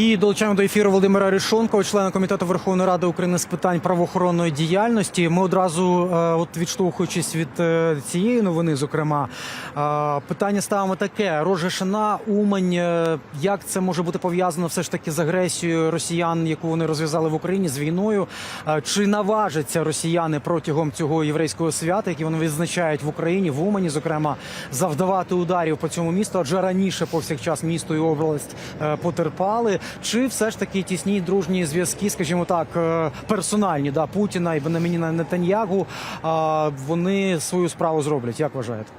І долучаємо до ефіру Володимира Рішонкова, члена комітету Верховної Ради України з питань правоохоронної діяльності. Ми одразу, е, от відштовхуючись від е, цієї новини, зокрема, е, питання ставимо таке: Рожешина, Умань. Як це може бути пов'язано все ж таки з агресією росіян, яку вони розв'язали в Україні з війною? Чи наважаться росіяни протягом цього єврейського свята, яке вони відзначають в Україні, в Умані, зокрема, завдавати ударів по цьому місту? Адже раніше повсякчас місто і область потерпали. Чи все ж таки тісні дружні зв'язки, скажімо так, е, персональні да Путіна і Бенаміна Нетаньягу, вони свою справу зроблять? Як вважаєте?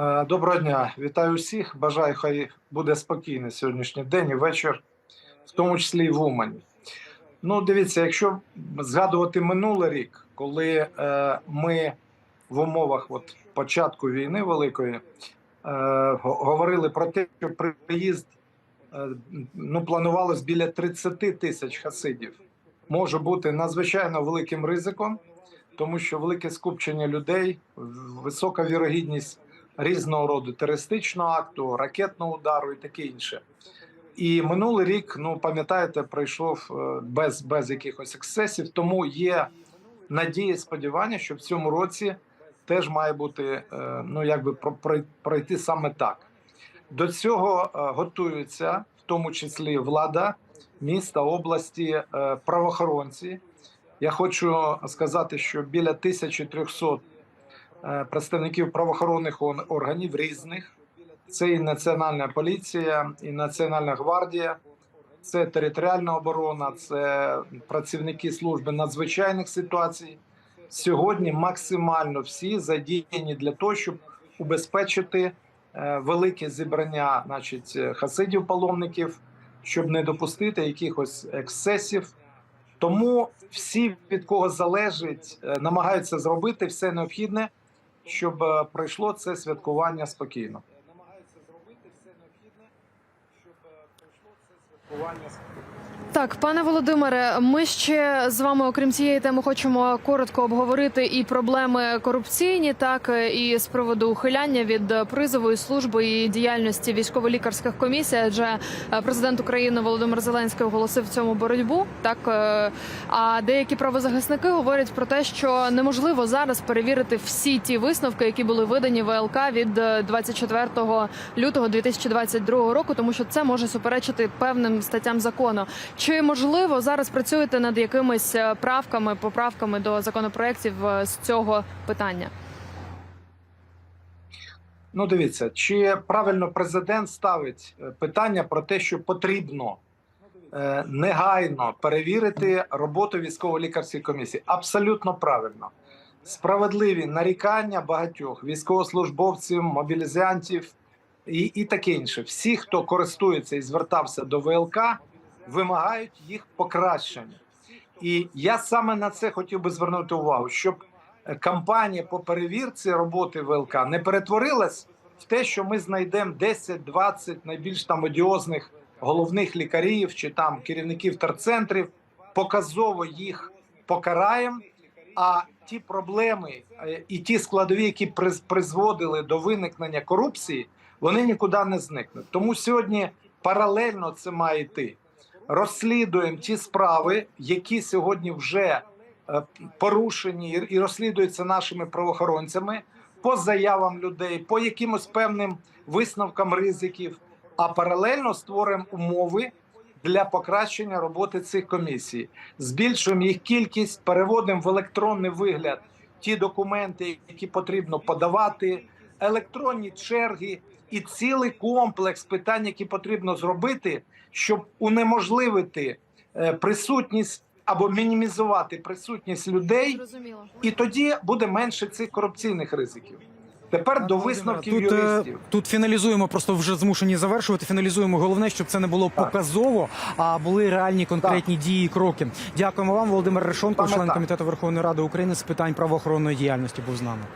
Е, Доброго дня, вітаю всіх. Бажаю, хай буде спокійний сьогоднішній день і вечір, в тому числі і в Умані. Ну, дивіться, якщо згадувати минулий рік, коли е, ми в умовах от, початку війни великої е, говорили про те, що приїзд ну, планувалось біля 30 тисяч хасидів, може бути надзвичайно великим ризиком, тому що велике скупчення людей, висока вірогідність різного роду терористичного акту, ракетного удару і таке інше. І минулий рік, ну пам'ятаєте, пройшов е, без, без якихось ексцесів. Тому є надія, і сподівання, що в цьому році теж має бути е, ну якби про- про- пройти саме так. До цього е, готуються, в тому числі влада міста, області, е, правоохоронці. Я хочу сказати, що біля 1300 е, представників правоохоронних органів різних. Це і Національна поліція, і Національна гвардія, це територіальна оборона, це працівники служби надзвичайних ситуацій. Сьогодні максимально всі задіяні для того, щоб убезпечити велике зібрання, значить, е, хасидів-паломників, щоб не допустити якихось ексцесів. Тому всі, від кого залежить, е, намагаються зробити все необхідне, щоб е, пройшло це святкування спокійно. Намагаються зробити все необхідне, щоб пройшло це святкування спокійно. Так, пане Володимире, ми ще з вами, окрім цієї теми, хочемо коротко обговорити і проблеми корупційні, так і з приводу ухиляння від призову і служби і діяльності військово-лікарських комісій. Адже е, президент України Володимир Зеленський оголосив цьому боротьбу. Так е, а деякі правозахисники говорять про те, що неможливо зараз перевірити всі ті висновки, які були видані ВЛК від е, 24 лютого 2022 року, тому що це може суперечити певним статтям закону. Чи можливо зараз працюєте над якимись е, правками, поправками до законопроєктів е, з цього питання? Ну, дивіться, чи правильно президент ставить е, питання про те, що потрібно негайно перевірити роботу військово-лікарської комісії? Абсолютно правильно. Справедливі нарікання багатьох військовослужбовців, мобілізантів і, і таке інше. Всі, хто користується і звертався до ВЛК, вимагають їх покращення. І я саме на це хотів би звернути увагу, щоб е, кампанія по перевірці роботи ВЛК не перетворилась в те, що ми знайдемо 10-20 найбільш там одіозних головних лікарів чи там керівників терцентрів, показово їх покараємо. А ті проблеми е, і ті складові, які призводили до виникнення корупції, вони нікуди не зникнуть. Тому сьогодні паралельно це має йти. Розслідуємо ті справи, які сьогодні вже е, порушені і- розслідуються нашими правоохоронцями по заявам людей, по якимось певним висновкам ризиків. А паралельно створюємо умови для покращення роботи цих комісій. Збільшуємо їх кількість, переводимо в електронний вигляд ті документи, які потрібно подавати, електронні черги і цілий комплекс питань, які потрібно зробити, щоб унеможливити е, присутність або мінімізувати присутність людей, і тоді буде менше цих корупційних ризиків. Тепер до висновків тут, е, юристів. тут фіналізуємо, просто вже змушені завершувати. Фіналізуємо головне, щоб це не було Так. показово, а були реальні конкретні дії і кроки. Дякуємо вам, Володимир Решонко, член так. комітету Верховної Ради України з питань правоохоронної діяльності. Був з нами.